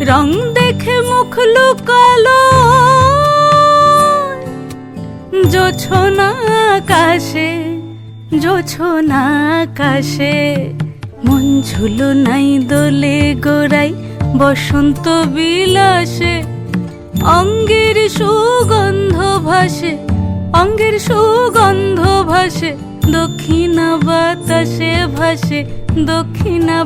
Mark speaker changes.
Speaker 1: রং দেখে মুখ লুকালো। জোছনা আকাশে জোছনা আকাশে, মন ঝুলো নাই দোলে গোড়াই বসন্ত বিলাসে। অঙ্গের সুগন্ধ ভাসে, অঙ্গের সুগন্ধ ভাসে, দক্ষিণা বাতাসে ভাসে, দক্ষিণা